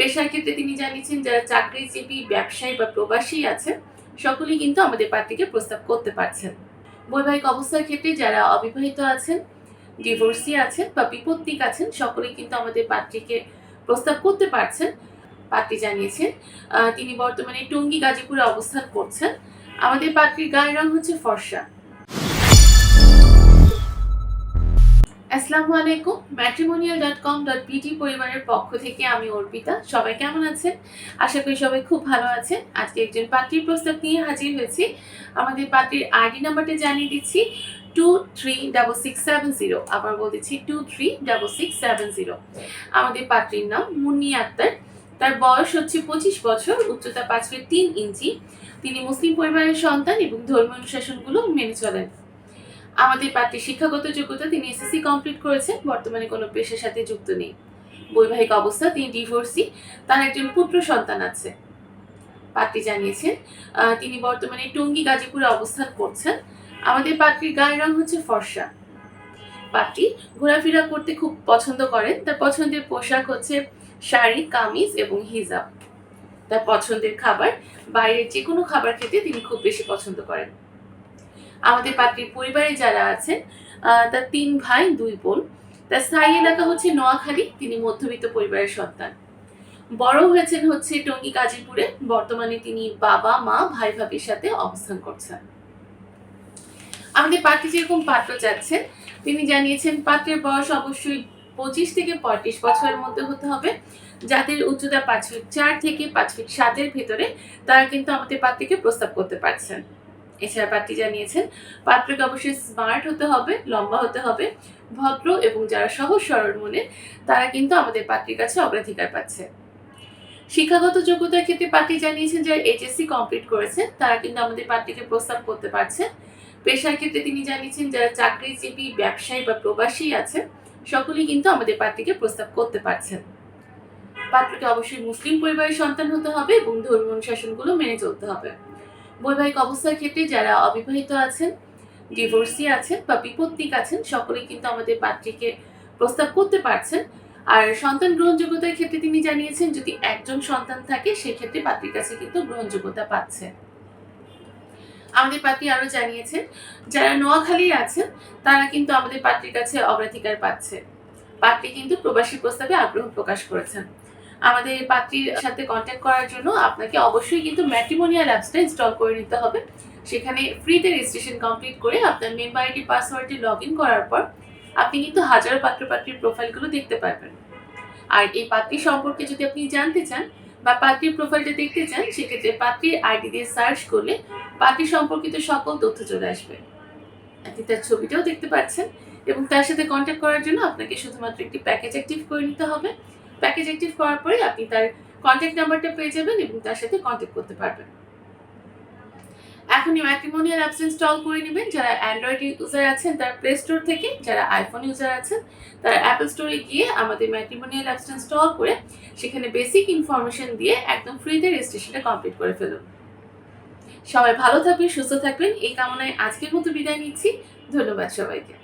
পেশার ক্ষেত্রে তিনি জানিয়েছেন, যারা চাকরিজীবী, ব্যবসায়ী বা প্রবাসী আছেন, সকলেই কিন্তু আমাদের পার্টিকে প্রস্তাব করতে পারছেন। বৈবাহিক অবস্থার ক্ষেত্রে যারা অবিবাহিত আছেন, ডিভোর্সি আছেন বা বিপত্তিক আছেন, সকলেই কিন্তু আমাদের পাত্রীকে প্রস্তাব করতে পারছেন। পাত্রী জানিয়েছেন তিনি বর্তমানে টঙ্গী গাজীপুরে অবস্থান করছেন। আমাদের পাত্রীর গায়ের রং হচ্ছে ফর্সা। আসসালামু আলাইকুম matrimonial dot com dot PT পরিবারের পক্ষ থেকে আমি অর্পিতা। সবাই কেমন আছেন? আশা করি সবাই খুব ভালো আছেন। আজকে একজন পাত্রীর প্রস্তাব নিয়ে হাজির হয়েছি। আমাদের পাত্রীর আইডি নাম্বারটা জানিয়ে দিচ্ছি two three double six seven zero আবার বলতেছি two three double six seven zero আমাদের পাত্রীর নাম মুন্নি আক্তার। তার বয়স হচ্ছে পঁচিশ বছর, উচ্চতা পাঁচ ফিট তিন ইঞ্চি। তিনি মুসলিম পরিবারের সন্তান এবং ধর্মীয় অনুশাসনগুলো মেনে চলেন। আমাদের পাত্রীর শিক্ষাগত যোগ্যতা তিনি এসএসসি কমপ্লিট করেছেন, বর্তমানে কোনো পেশার সাথে যুক্ত নেই। বৈবাহিক অবস্থা, তিনি ডিভোর্সি তার একজন পুত্র সন্তান আছে। পাত্রী জানিয়েছেন তিনি বর্তমানে টঙ্গী গাজীপুরে অবস্থান করছেন। আমাদের পাত্রীর গায়ের রং হচ্ছে ফর্সা। পাত্রী ঘোরাফেরা করতে খুব পছন্দ করেন। তার পছন্দের পোশাক হচ্ছে শাড়ি, কামিজ এবং হিজাব। তার পছন্দের খাবার, বাইরের যে কোনো খাবার খেতে তিনি খুব বেশি পছন্দ করেন। আমাদের পাত্রীর পরিবারে যারা আছেন তার তিন ভাই, দুই বোন। তার স্থায়ী এলাকা হচ্ছে নোয়াখালী, তিনি মধ্যবিত্ত পরিবারের সন্তান। বড় হয়েছেন হচ্ছে টঙ্গী গাজীপুরে বর্তমানে তিনি বাবা, মা, ভাই, ভাবির সাথে অবস্থান করছেন। আমাদের পাত্রী যেরকম পাত্র যাচ্ছেন তিনি জানিয়েছেন পাত্রের বয়স অবশ্যই পঁচিশ থেকে পঁয়ত্রিশ বছরের মধ্যে হতে হবে। যাদের উচ্চতা পাঁচ ফিট চার থেকে পাঁচ ফিট সাতের ভেতরে তারা কিন্তু আমাদের পাত্রীকে প্রস্তাব করতে পারছেন। এছাড়া পাত্রী জানিয়েছেন, পাত্রকে অবশ্যই স্মার্ট হতে হবে, লম্বা হতে হবে, ভদ্র এবং যারা সহজ সরল মনে, তারা কিন্তু আমাদের পাত্রীর কাছে অগ্রাধিকার পাচ্ছে। শিক্ষাগত যোগ্যতার ক্ষেত্রে পাত্রী জানিয়েছেন, যারা এইচএসসি কমপ্লিট করেছেন, তারা কিন্তু আমাদের পাত্রীকে প্রস্তাব করতে পারছেন। পেশার ক্ষেত্রে তিনি জানিয়েছেন, যারা চাকরিজীবী, ব্যবসায়ী বা প্রবাসী আছেন, সকলেই কিন্তু আমাদের পাত্রীকে প্রস্তাব করতে পারছেন। পাত্রকে অবশ্যই মুসলিম পরিবারের সন্তান হতে হবে এবং ধর্মীয় অনুশাসনগুলো মেনে চলতে হবে। বৈবাহিক অবস্থার ক্ষেত্রে যারা অবিবাহিত আছেন ডিভোর্সি আছেন বা বিপত্তিক আছেন, সকলেই কিন্তু আমাদের পাত্রীকে প্রস্তাব করতে পারছেন। আর সন্তান গ্রহণযোগ্যতার ক্ষেত্রে তিনি জানিয়েছেন, যদি একজন সন্তান থাকে, সেক্ষেত্রে পাত্রীর কাছে কিন্তু গ্রহণযোগ্যতা পাচ্ছে। আমাদের পাত্রী আরও জানিয়েছেন, যারা নোয়াখালীর আছেন, তারা কিন্তু আমাদের পাত্রীর কাছে অগ্রাধিকার পাচ্ছে। পাত্রী কিন্তু প্রবাসী প্রস্তাবে আগ্রহ প্রকাশ করেছেন। আমাদের পাত্রীর সাথে কন্ট্যাক্ট করার জন্য আপনাকে অবশ্যই কিন্তু ম্যাট্রিমোনিয়াল অ্যাপসটা ইনস্টল করে নিতে হবে। সেখানে ফ্রিতে রেজিস্ট্রেশন কমপ্লিট করে আপনার মেম্বার আইডি পাসওয়ার্ডটি লগ ইন করার পর আপনি কিন্তু হাজারো পাত্র পাত্রীর প্রোফাইলগুলো দেখতে পারবেন। আর এই পাত্রী সম্পর্কে যদি আপনি জানতে চান বা পাত্রীর প্রোফাইলটা দেখতে চান, সেক্ষেত্রে পাত্রীর আইডি দিয়ে সার্চ করলে পাত্রী সম্পর্কিত সকল তথ্য চলে আসবে। আপনি তার ছবিটাও দেখতে পাচ্ছেন এবং তার সাথে কন্ট্যাক্ট করার জন্য আপনাকে শুধুমাত্র একটি প্যাকেজ অ্যাক্টিভ করে নিতে হবে। প্যাকেজ অ্যাক্টিভ করার পরে আপনি তার কন্ট্যাক্ট নাম্বারটা পেয়ে যাবেন এবং তার সাথে কন্ট্যাক্ট করতে পারবেন। এখনই ম্যাট্রিমোনিয়াল অ্যাপস ইনস্টল করে নেবেন। যারা অ্যান্ড্রয়েড ইউজার আছেন, তারা প্লে স্টোর থেকে, যারা আইফোন ইউজার আছেন, তারা অ্যাপল স্টোরে গিয়ে আমাদের ম্যাট্রিমোনিয়াল অ্যাপসটা ইনস্টল করে সেখানে বেসিক ইনফরমেশন দিয়ে একদম ফ্রিতে রেজিস্ট্রেশনটা কমপ্লিট করে ফেলুন। সবাই ভালো থাকবেন, সুস্থ থাকবেন। এই কামনায় আজকের মতো বিদায় নিচ্ছি। ধন্যবাদ সবাইকে।